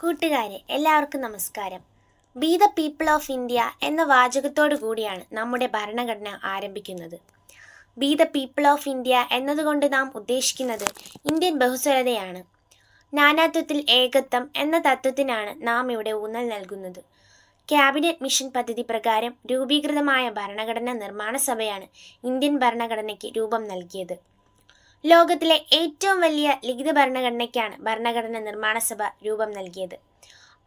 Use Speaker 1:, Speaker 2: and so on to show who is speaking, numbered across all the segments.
Speaker 1: കൂട്ടുകാരെ എല്ലാവർക്കും നമസ്കാരം. We the people of India എന്ന വാചകത്തോടു കൂടിയാണ് നമ്മുടെ ഭരണഘടന ആരംഭിക്കുന്നത്. We the people of India എന്നതുകൊണ്ട് നാം ഉദ്ദേശിക്കുന്നത് ഇന്ത്യൻ ബഹുസ്വരതയാണ്. നാനാത്വത്തിൽ ഏകത്വം എന്ന തത്വത്തിനാണ് നാം ഇവിടെ ഊന്നൽ നൽകുന്നത്. ക്യാബിനറ്റ് മിഷൻ പദ്ധതി പ്രകാരം രൂപീകൃതമായ ഭരണഘടനാ നിർമ്മാണ സഭയാണ് ഇന്ത്യൻ ഭരണഘടനയ്ക്ക് രൂപം നൽകിയത്. ലോകത്തിലെ ഏറ്റവും വലിയ ലിഖിത ഭരണഘടനയ്ക്കാണ് ഭരണഘടന നിർമ്മാണ സഭ രൂപം നൽകിയത്.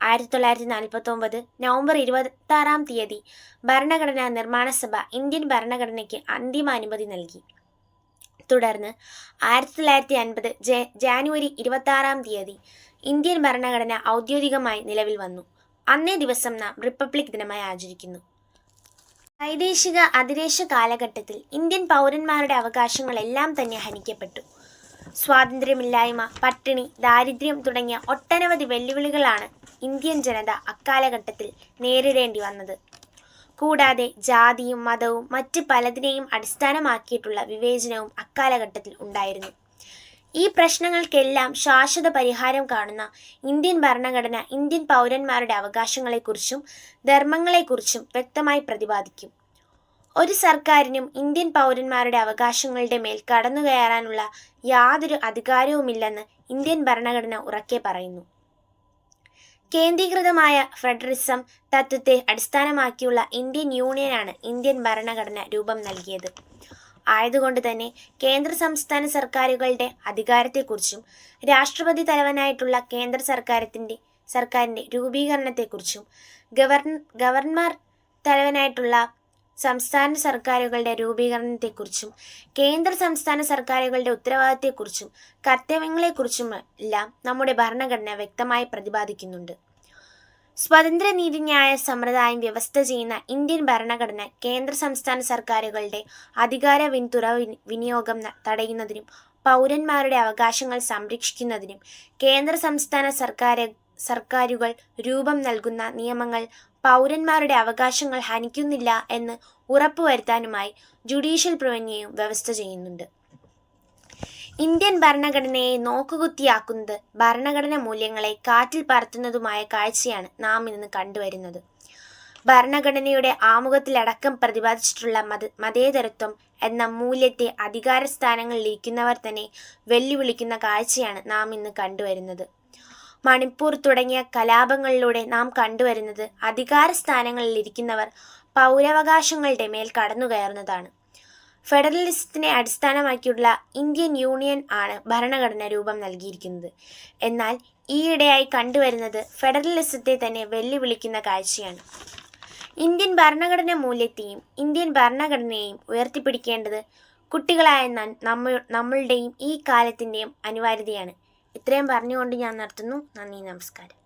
Speaker 1: ആയിരത്തി തൊള്ളായിരത്തി നാൽപ്പത്തി ഒമ്പത് നവംബർ ഇരുപത്തി ആറാം തീയതി ഭരണഘടനാ നിർമ്മാണ സഭ ഇന്ത്യൻ ഭരണഘടനയ്ക്ക് അന്തിമ അനുമതി നൽകി. തുടർന്ന് ആയിരത്തി തൊള്ളായിരത്തി അൻപത് ജാനുവരി ഇരുപത്തി ആറാം തീയതി ഇന്ത്യൻ ഭരണഘടന ഔദ്യോഗികമായി നിലവിൽ വന്നു. അന്നേ ദിവസം നാം റിപ്പബ്ലിക് ദിനമായി ആചരിക്കുന്നു. വൈദേശിക അധിദേശ കാലഘട്ടത്തിൽ ഇന്ത്യൻ പൗരന്മാരുടെ അവകാശങ്ങളെല്ലാം തന്നെ ഹനിക്കപ്പെട്ടു. സ്വാതന്ത്ര്യമില്ലായ്മ പട്ടിണി ദാരിദ്ര്യം തുടങ്ങിയ ഒട്ടനവധി വെല്ലുവിളികളാണ് ഇന്ത്യൻ ജനത അക്കാലഘട്ടത്തിൽ നേരിടേണ്ടി വന്നത്. കൂടാതെ ജാതിയും മതവും മറ്റ് പലതിനെയും അടിസ്ഥാനമാക്കിയിട്ടുള്ള വിവേചനവും അക്കാലഘട്ടത്തിൽ ഉണ്ടായിരുന്നു. ഈ പ്രശ്നങ്ങൾക്കെല്ലാം ശാശ്വത പരിഹാരം കാണുന്ന ഇന്ത്യൻ ഭരണഘടന ഇന്ത്യൻ പൗരന്മാരുടെ അവകാശങ്ങളെക്കുറിച്ചും ധർമ്മങ്ങളെക്കുറിച്ചും വ്യക്തമായി പ്രതിപാദിക്കും. ഒരു സർക്കാരിനും ഇന്ത്യൻ പൗരന്മാരുടെ അവകാശങ്ങളുടെ മേൽ കടന്നുകയറാനുള്ള യാതൊരു അധികാരവുമില്ലെന്ന് ഇന്ത്യൻ ഭരണഘടന ഉറക്കെ പറയുന്നു. കേന്ദ്രീകൃതമായ ഫെഡറിസം തത്വത്തെ അടിസ്ഥാനമാക്കിയുള്ള ഇന്ത്യൻ യൂണിയനാണ് ഇന്ത്യൻ ഭരണഘടന രൂപം നൽകിയത്. ആയതുകൊണ്ട് തന്നെ കേന്ദ്ര സംസ്ഥാന സർക്കാരുകളുടെ അധികാരത്തെക്കുറിച്ചും രാഷ്ട്രപതി തലവനായിട്ടുള്ള കേന്ദ്ര സർക്കാരത്തിന്റെ സർക്കാരിന്റെ രൂപീകരണത്തെക്കുറിച്ചും ഗവർണ ഗവർണർ തലവനായിട്ടുള്ള സംസ്ഥാന സർക്കാരുകളുടെ രൂപീകരണത്തെക്കുറിച്ചും കേന്ദ്ര സംസ്ഥാന സർക്കാരുകളുടെ ഉത്തരവാദിത്തത്തെക്കുറിച്ചും കർത്തവ്യങ്ങളെക്കുറിച്ചും എല്ലാം നമ്മുടെ ഭരണഘടന വ്യക്തമായി പ്രതിപാദിക്കുന്നുണ്ട്. സ്വതന്ത്ര നീതിന്യായ സമ്പ്രദായം വ്യവസ്ഥ ചെയ്യുന്ന ഇന്ത്യൻ ഭരണഘടന കേന്ദ്ര സംസ്ഥാന സർക്കാരുകളുടെ അധികാര വിൻതുറ വിനിയോഗം തടയുന്നതിനും പൗരന്മാരുടെ അവകാശങ്ങൾ സംരക്ഷിക്കുന്നതിനും കേന്ദ്ര സംസ്ഥാന സർക്കാർ സർക്കാരുകൾ രൂപം നൽകുന്ന നിയമങ്ങൾ പൗരന്മാരുടെ അവകാശങ്ങൾ ഹനിക്കുന്നില്ല എന്ന് ഉറപ്പുവരുത്താനുമായി ജുഡീഷ്യൽ പ്രവന്യയും വ്യവസ്ഥ ചെയ്യുന്നുണ്ട്. ഇന്ത്യൻ ഭരണഘടനയെ നോക്കുകുത്തിയാക്കുന്നത് ഭരണഘടന മൂല്യങ്ങളെ കാറ്റിൽ പറത്തുന്നതുമായ കാഴ്ചയാണ് നാം ഇന്ന് കണ്ടുവരുന്നത്. ഭരണഘടനയുടെ ആമുഖത്തിലടക്കം പ്രതിപാദിച്ചിട്ടുള്ള മത മതേതരത്വം എന്ന മൂല്യത്തെ അധികാര ഇരിക്കുന്നവർ തന്നെ വെല്ലുവിളിക്കുന്ന കാഴ്ചയാണ് നാം ഇന്ന് കണ്ടുവരുന്നത്. മണിപ്പൂർ തുടങ്ങിയ കലാപങ്ങളിലൂടെ നാം കണ്ടുവരുന്നത് അധികാര സ്ഥാനങ്ങളിൽ ഇരിക്കുന്നവർ പൗരാവകാശങ്ങളുടെ മേൽ കടന്നു കടന്നുകയറുന്നതാണ്. ഫെഡറലിസത്തിനെ അടിസ്ഥാനമാക്കിയുള്ള ഇന്ത്യൻ യൂണിയൻ ആണ് ഭരണഘടന രൂപം നൽകിയിരിക്കുന്നത്. എന്നാൽ ഈയിടെയായി കണ്ടുവരുന്നത് ഫെഡറലിസത്തെ തന്നെ വെല്ലുവിളിക്കുന്ന കാഴ്ചയാണ്. ഇന്ത്യൻ ഭരണഘടന മൂല്യത്തെയും ഇന്ത്യൻ ഭരണഘടനയെയും ഉയർത്തിപ്പിടിക്കേണ്ടത് കുട്ടികളായ നമ്മ നമ്മളുടെയും ഈ കാലത്തിന്റെയും അനിവാര്യതയാണ്. ഇത്രയും പറഞ്ഞുകൊണ്ട് ഞാൻ നടത്തുന്നു നന്ദി നമസ്കാരം.